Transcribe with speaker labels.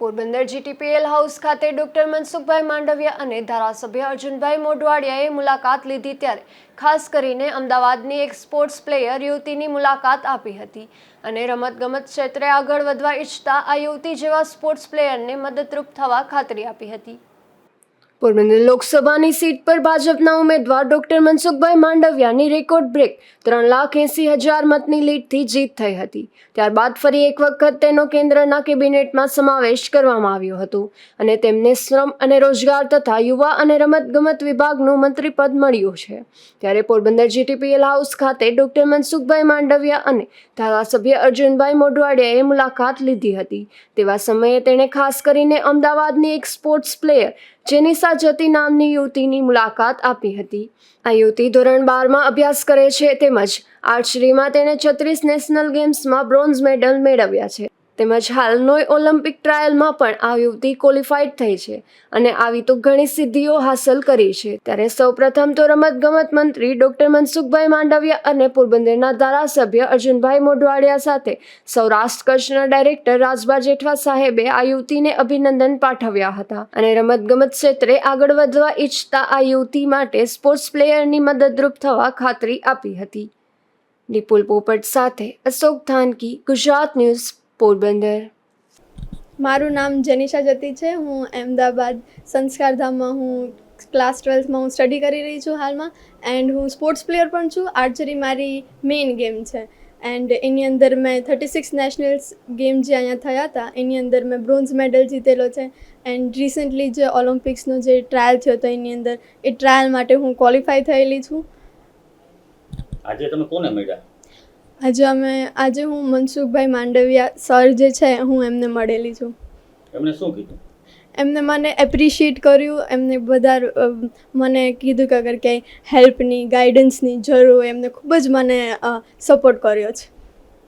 Speaker 1: Porbandar GTPL house ખાતે doctor Mansukhbhai Mandaviya અને ધારાસભ્ય અર્જુનભાઈ મોઢવાડિયાએ મુલાકાત લીધી ત્યારે ખાસ કરીને અમદાવાદની એક સ્પોર્ટ્સ પ્લેયર યુવતીની મુલાકાત આપી હતી. અને રમતગમત ક્ષેત્રે આગળ વધવા ઈચ્છતા આ યુવતી જેવા સ્પોર્ટ્સ પ્લેયરને મદદરૂપ થવા ખાતરી આપી હતી. પોરબંદર લોકસભાની સીટ પર ભાજપના ઉમેદવાર ડોક્ટર મનસુખભાઈ માંડવિયાની રેકોર્ડ બ્રેક. ત્રણ લાખ એંસી હજાર મતની લીડથી જીત થઈ હતી. ત્યારબાદ ફરી એક વખત તેનો કેન્દ્રના કેબિનેટમાં સમાવેશ કરવામાં આવ્યો હતો અને તેમને શ્રમ અને રોજગાર તથા યુવા અને રમતગમત વિભાગનું મંત્રીપદ મળ્યું છે. ત્યારે પોરબંદર જીટીપીએલ હાઉસ ખાતે ડોક્ટર મનસુખભાઈ માંડવિયા અને ધારાસભ્ય અર્જુનભાઈ મોઢવાડિયાએ મુલાકાત લીધી હતી. તેવા સમયે તેણે ખાસ કરીને અમદાવાદની એક સ્પોર્ટ્સ પ્લેયર જેનિસા જતી નામની યુવતીની મુલાકાત આપી હતી. આ યુવતી ધોરણ બારમાં અભ્યાસ કરે છે તેમજ આર્ચરીમાં તેણે છત્રીસ નેશનલ ગેમ્સમાં બ્રોન્ઝ મેડલ મેળવ્યા છે. તેમજ હાલનોય ઓલિમ્પિક ટ્રાયલમાં પણ આ યુવતી ક્વોલિફાઈડ થઈ છે અને આવી તો ઘણી સિદ્ધિઓ હાંસલ કરી છે. ત્યારે સૌપ્રથમ તો રમતગમત મંત્રી ડોક્ટર મનસુખભાઈ માંડવિયા અને પોરબંદરના ધારાસભ્ય અર્જુનભાઈ મોઢવાડિયા સાથે સૌરાષ્ટ્ર કચ્છના ડાયરેક્ટર રાજભા જેઠવા સાહેબે આ યુવતીને અભિનંદન પાઠવ્યા હતા અને રમતગમત ક્ષેત્રે આગળ વધવા ઈચ્છતા આ યુવતી માટે સ્પોર્ટ્સ પ્લેયરની મદદરૂપ થવા ખાતરી આપી હતી. નિપુલ પોપટ સાથે અશોક થાનકી ગુજરાત ન્યૂઝ પોરબંદર.
Speaker 2: મારું નામ જનિશા જતી છે. હું અમદાવાદ સંસ્કારધામમાં હું ક્લાસ ટ્વેલ્થમાં હું સ્ટડી કરી રહી છું હાલમાં એન્ડ હું સ્પોર્ટ્સ પ્લેયર પણ છું. આર્ચરી મારી મેઇન ગેમ છે. એન્ડ એની અંદર મેં થર્ટી સિક્સ નેશનલ્સ ગેમ જે અહીંયા થયા હતા એની અંદર મેં બ્રોન્ઝ મેડલ જીતેલો છે. એન્ડ રિસન્ટલી જે ઓલિમ્પિક્સનો જે ટ્રાયલ થયો હતો એની અંદર એ ટ્રાયલ માટે હું ક્વોલિફાય થયેલી છું.
Speaker 3: આજે તમે કોને મળ્યા?
Speaker 2: આજે અમે આજે હું મનસુખભાઈ માંડવિયા સર જે છે હું એમને મળેલી છું.
Speaker 3: એમણે શું કીધું?
Speaker 2: એમને મને એપ્રિશિએટ કર્યું એમને બધા મને કીધું કે અગર ક્યાંય હેલ્પની ગાઈડન્સની જરૂર હોય એમને ખૂબ જ મને સપોર્ટ કર્યો છે.